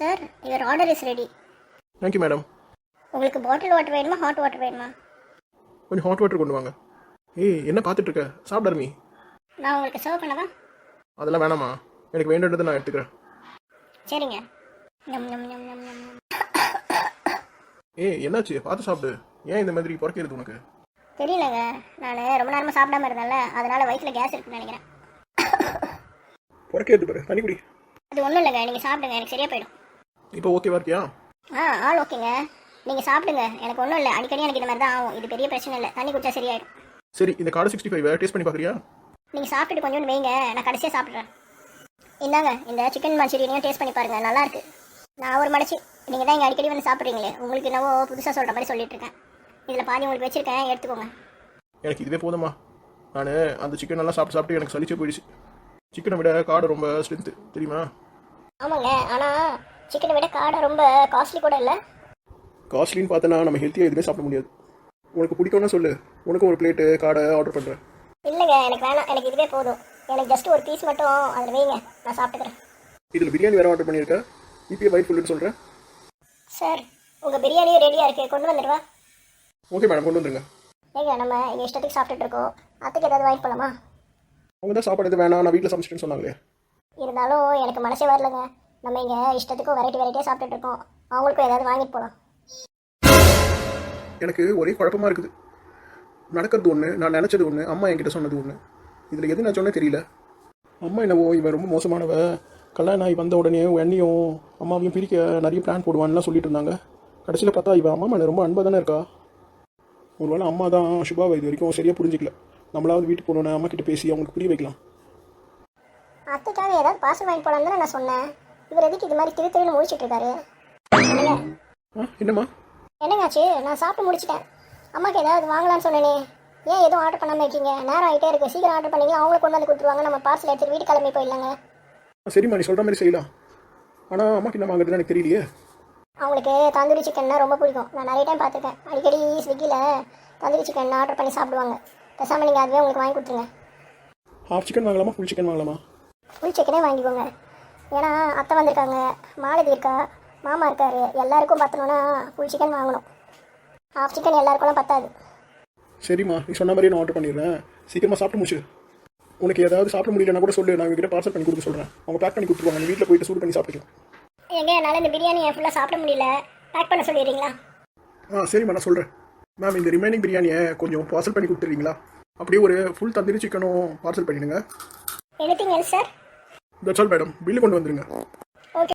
Sir your order is ready thank you madam உங்களுக்கு bottle water வேணுமா hot water வேணுமா? கொஞ்சம் ஹாட் வாட்டர் கொண்டு வாங்க. ஏய் என்ன பார்த்துட்டு இருக்க சாப்பிடாரு நீ. நான் உங்களுக்கு சர்வ் பண்ணவா? அதெல்லாம் வேணாமா. எனக்கு வேண்டியதை நான் எடுத்துக்கிறேன். சரிங்க. ஏய் என்னாச்சு? பார்த்து சாப்பிடு. ஏன் இந்த மாதிரி பிறக்கிறது உனக்கு? தெரியலங்க. நான் ரொம்ப நேரமாக சாப்பிடாம இருந்தேன்ல. அதனால வயிற்றுல கேஸ் இருக்குன்னு நினைக்கிறேன். பிறக்கிறது பாரு. தண்ணி குடி. அது ஒன்றும் இல்லைங்க. நீங்கள் சாப்பிடுங்க. எனக்கு சரியாக போயிடும். இப்போ ஓகேவா இருக்கியா? ஆ ஆள் ஓகேங்க நீங்கள் சாப்பிடுங்க. எனக்கு ஒன்றும் இல்லை. அடிக்கடி எனக்கு இந்த மாதிரி தான் ஆகும். இது பெரிய பிரச்சனை இல்லை. தண்ணி குடிச்சா சரியாயிடும். சரி இந்த கார்டு சிக்ஸ்டி ஃபைவ் டேஸ்ட் பண்ணி பார்க்குறியா? நீங்கள் சாப்பிட்டுட்டு கொஞ்சோண்டு வைங்க. நான் கடைசியாக சாப்பிட்றேன். இந்தாங்க இந்த சிக்கன் மஞ்சூரியனையும் டேஸ்ட் பண்ணி பாருங்க. நல்லா இருக்கு. நான் ஒரு மடிச்சு நீங்கள் தான் இங்கே அடிக்கடி வந்து சாப்பிட்றீங்களே. உங்களுக்கு என்னவோ புதுசாக சொல்கிற மாதிரி சொல்லிட்டு இருக்கேன். இதில் பாதி உங்களுக்கு வச்சிருக்கேன். எடுத்துக்கோங்க. எனக்கு இதுவே போதுமா நான் அந்த சிக்கன் நல்லா சாப்பிட்டு சாப்பிட்டு எனக்கு சலிச்சே போயிடுச்சு. சிக்கனை விட கார்டு ரொம்ப ஸ்ட்ரென்த்து தெரியுமா? ஆமாங்க. ஆனால் சிக்கனை விட காடை ரொம்ப காஸ்ட்லி கூட இல்லை. காஸ்ட்லின்னு பார்த்தனா நம்ம ஹெல்த்தியாக எதுவுமே சாப்பிட முடியாது. உனக்கு பிடிக்கும்னா சொல்லு. உனக்கு ஒரு பிளேட்டு காடை ஆர்டர் பண்ணுறேன் இல்லைங்க எனக்கு வேணாம். எனக்கு இதுவே போதும். எனக்கு ஜஸ்ட் ஒரு பீஸ் மட்டும் அதில் வைங்க. நான் சாப்பிட்டுக்கிறேன். இதில் பிரியாணி வேறு ஆர்டர் பண்ணியிருக்க. இப்பயே வயிறு ஃபுல்லுன்னு சொல்கிறேன் சார் உங்கள் பிரியாணியும் ரெடியாக இருக்குது கொண்டு வந்துடுவா. ஓகே மேடம் கொண்டு வந்துருங்க. ஏங்க நம்ம இங்கே இஷ்டத்துக்கு சாப்பிட்டுட்டு இருக்கோம். அத்தைக்கு ஏதாவது வாங்கி போகலாமா அவங்க தான் சாப்பாடு எதுவும் வேணாம். நான் வீட்டில் சமைச்சிட்டேன்னு சொன்னாங்களே. இருந்தாலும் எனக்கு மனசே வரலங்க. நம்ம இங்கே இஷ்டத்துக்கும் வெரைட்டி வெரைட்டியாக சாப்பிட்டுட்டு இருக்கோம். அவங்களுக்கும் ஏதாவது வாங்கிட்டு போகலாம் எனக்கு ஒரே குழப்பமா இருக்குது. நடக்கிறது ஒன்று நான் நினச்சது ஒன்று அம்மா என்கிட்ட சொன்னது ஒன்று இதில் எது நான் சொன்னே தெரியல. அம்மா என்னவோ இவன் ரொம்ப மோசமானவ. கல்யாணம் ஆகி வந்த உடனே என்னையும் அம்மாவையும் பிரிக்க நிறைய பிளான் போடுவான்லாம் சொல்லிட்டு இருந்தாங்க. கடைசியில் பார்த்தா இவன் அம்மா மேலே ரொம்ப அன்பாக தானே இருக்கா? ஒருவேளை அம்மா தான் சுபாவை இது வரைக்கும் சரியாக புரிஞ்சிக்கல. நம்மளாவது வீட்டுக்கு போகணுன்னு அம்மா கிட்ட பேசி அவங்களுக்கு புரிய வைக்கலாம். அத்தைக்காக ஏதாவது பார்சல் வாங்கி போகலான்னு தானே நான் சொன்னேன். இவர் எதுக்கு இது மாதிரி திரு திருன்னு முடிச்சிட்டு இருக்காரு? என்னங்க? என்னம்மா? என்னங்காச்சு நான் சாப்பிட்டு முடிச்சிட்டேன். அம்மாக்கு ஏதாவது வாங்கலாம்னு சொன்னேனே. ஏன் எதுவும் ஆர்டர் பண்ணாமல் இருக்கீங்க? நேரம் ஆகிட்டே இருக்கு. சீக்கிரம் ஆர்டர் பண்ணீங்க அவங்களே கொண்டு வந்து கொடுத்துருவாங்க. நம்ம பார்சல் எடுத்துட்டு வீட்டு கிளம்பி போயிடலாங்க. சரிம்மா நீ சொல்கிற மாதிரி செய்யலாம். ஆனால் அம்மாக்கு என்ன வாங்குறதுன்னு எனக்கு தெரியலையே. அவங்களுக்கு தந்தூரி சிக்கன்னா ரொம்ப பிடிக்கும். நான் நிறைய டைம் பார்த்துருக்கேன். அடிக்கடி ஸ்விக்கியில் தந்தூரி சிக்கன் ஆர்டர் பண்ணி சாப்பிடுவாங்க. பேசாமல் நீங்கள் அதுவே உங்களுக்கு வாங்கி கொடுத்துருங்க. ஹாஃப் சிக்கன் வாங்கலாமா? ஃபுல் சிக்கன் வாங்கலாமா? ஃபுல் சிக்கனே வாங்கிக்கோங்க. ஏன்னா அத்தை வந்திருக்காங்க. மாலதி இருக்கா? மாமா இருக்காரு. எல்லாருக்கும் பார்த்தோன்னா ஃபுல் சிக்கன் வாங்கணும். ஹாஃப் சிக்கன் எல்லாருக்கும்லாம் பத்தாது. சரிம்மா நீ சொன்ன மாதிரியே நான் ஆர்டர் பண்ணிடுறேன். சீக்கிரமாக சாப்பிட்டு முடிச்சு. உனக்கு ஏதாவது சாப்பிட முடியலன்னா கூட சொல்லு. நான் இவங்ககிட்ட பார்சல் பண்ணி கொடுக்க சொல்கிறேன் அவங்க பேக் பண்ணி கொடுத்துருவாங்க. வீட்டில் போயிட்டு சூடு பண்ணி சாப்பிட்டுக்கலாம் எங்க? என்னால் இந்த பிரியாணியை ஃபுல்லாக சாப்பிட முடியல. பேக் பண்ண சொல்லிடுறீங்களா? ஆ சரிம்மா நான் சொல்கிறேன் மேம் இந்த ரிமைனிங் பிரியாணியை கொஞ்சம் பார்சல் பண்ணி கொடுத்துருவீங்களா அப்படியே ஒரு ஃபுல் தந்தூரி சிக்கனும் பார்சல் பண்ணிடுங்க. Anything else sir that's all madam bill கொண்டு வந்துருங்க